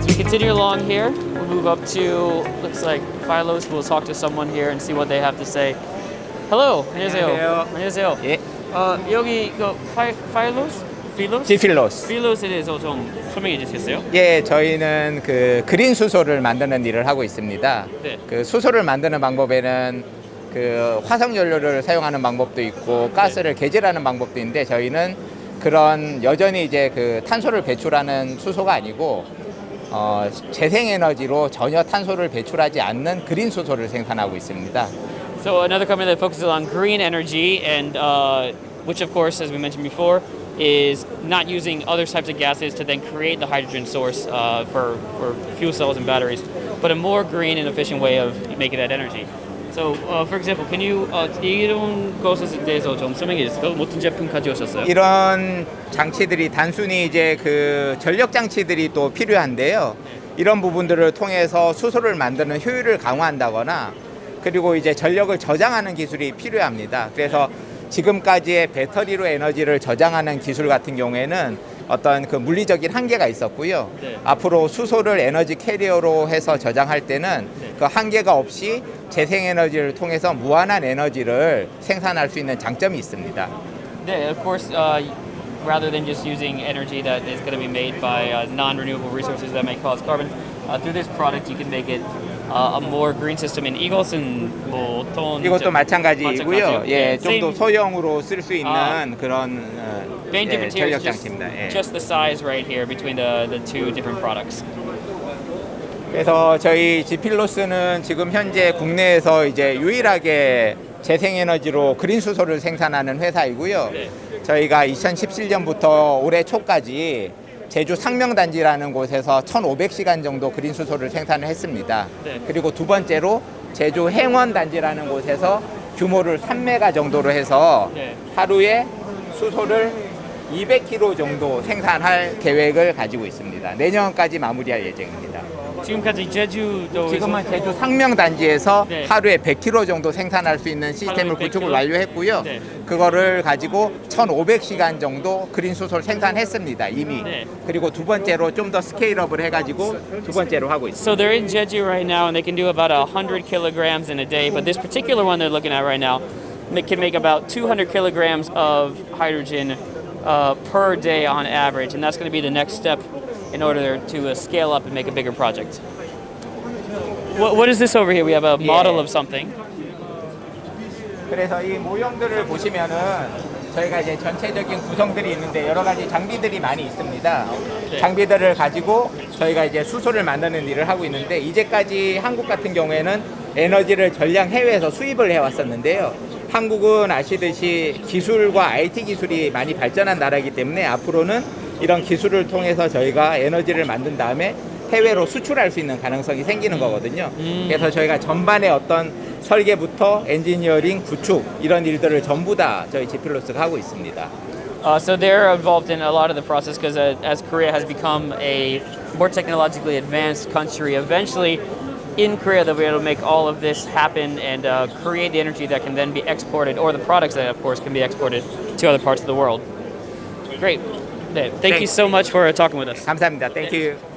continue along here. We'll move up to looks like Philos. We'll talk to someone here and see what they have to say. Hello. 안녕하세요. 안녕하세요. 예, 어, 여기 그 파이, 파일로스? 필로스? 지필로스. 필로스에 대해서 좀 설명해 주시겠어요? 예, 저희는 그 그린 수소를 만드는 일을 하고 있습니다. 네. 그 수소를 만드는 방법에는 그 화석 연료를 사용하는 방법도 있고 가스를 개질하는 방법도 있는데 저희는 그런 여전히 이제 그 탄소를 배출하는 수소가 아니고 어, 재생 에너지로 전혀 탄소를 배출하지 않는 그린 수소를 생산하고 있습니다. So another company that focuses on green energy and uh, which of course, as we mentioned before, is not using other types of gases to then create the hydrogen source uh, for, for fuel cells and batteries, but a more green and efficient way of making that energy. So, uh, for example, can you uh, 이런 것에 대해서 좀 설명해 주세요? 어떤 제품 가져오셨어요? 이런 장치들이 단순히 이제 그 전력 장치들이 또 필요한데요. 이런 부분들을 통해서 수소를 만드는 효율을 강화한다거나 그리고 이제 전력을 저장하는 기술이 필요합니다. 그래서 지금까지의 배터리로 에너지를 저장하는 기술 같은 경우에는 어떤 그 물리적인 한계가 있었고요. 네. 앞으로 수소를 에너지 캐리어로 해서 저장할 때는 네. 그 한계가 없이 재생 에너지를 통해서 무한한 에너지를 생산할 수 있는 장점이 있습니다. Yeah, of course. Uh, rather than just using energy that is going to be made by uh, non-renewable resources that may cause carbon, uh, through this product you can make it uh, a more green system. And 이것은 뭐 어떤 이것도 제- 마찬가지이고요. 예, 네, 좀더 same- 소형으로 쓸 수 있는 아. 그런 어, Main 예, difference here 전력 is just, 장치입니다. 예. just the size right here between the, the two different products. 그래서 저희 지필로스는 지금 현재 국내에서 이제 유일하게 재생에너지로 그린 수소를 생산하는 회사이고요. 네. 저희가 2017년부터 올해 초까지 제주 상명단지라는 곳에서 1,500시간 정도 그린 수소를 생산을 했습니다. 네. 그리고 두 번째로 제주 행원단지라는 곳에서 규모를 3메가 정도로 해서 네. 하루에 수소를 200kg 정도 생산할 계획을 가지고 있습니다. 내년까지 마무리할 예정입니다. 지금까지 제주도에서 지금은 제주 상명 단지에서 네. 하루에 100kg 정도 생산할 수 있는 시스템을 하루에 구축을 100kg? 완료했고요. 네. 그거를 가지고 1,500시간 정도 그린 수소를 생산했습니다. 이미. 네. 그리고 두 번째로 좀 더 스케일업을 해가지고 두 번째로 하고 있습니다. So they're in Jeju right now, and they can do about 100 kilograms in a day. But this particular one they're looking at right now ma- can make about 200 kilograms of hydrogen uh, per day on average, and that's going to be the next step in order to uh, scale up and make a bigger project. What, what is this over here? We have a model of something. 그래서 이 모형들을 보시면은 저희가 이제 전체적인 구성들이 있는데 여러 가지 장비들이 많이 있습니다. 네. 장비들을 가지고 저희가 이제 수소를 만드는 일을 하고 있는데 이제까지 한국 같은 경우에는 에너지를 전량 해외에서 수입을 해왔었는데요. 한국은 아시듯이 기술과 IT 기술이 많이 발전한 나라이기 때문에 앞으로는 이런 기술을 통해서 저희가 에너지를 만든 다음에 해외로 수출할 수 있는 가능성이 생기는 거거든요. 음. 그래서 저희가 전반의 어떤 설계부터 엔지니어링, 구축 이런 일들을 전부 다 저희 지필로스가 하고 있습니다. Uh, so they're involved in a lot of the process because uh, as Korea has become a more technologically advanced country, eventually in Korea they'll be able to make all of this happen and uh, create the energy that can then be exported, or the products that, of course, can be exported to other parts of the world. Great. 네, Thank you Thanks. so much for talking with us. 감사합니다. 땡큐.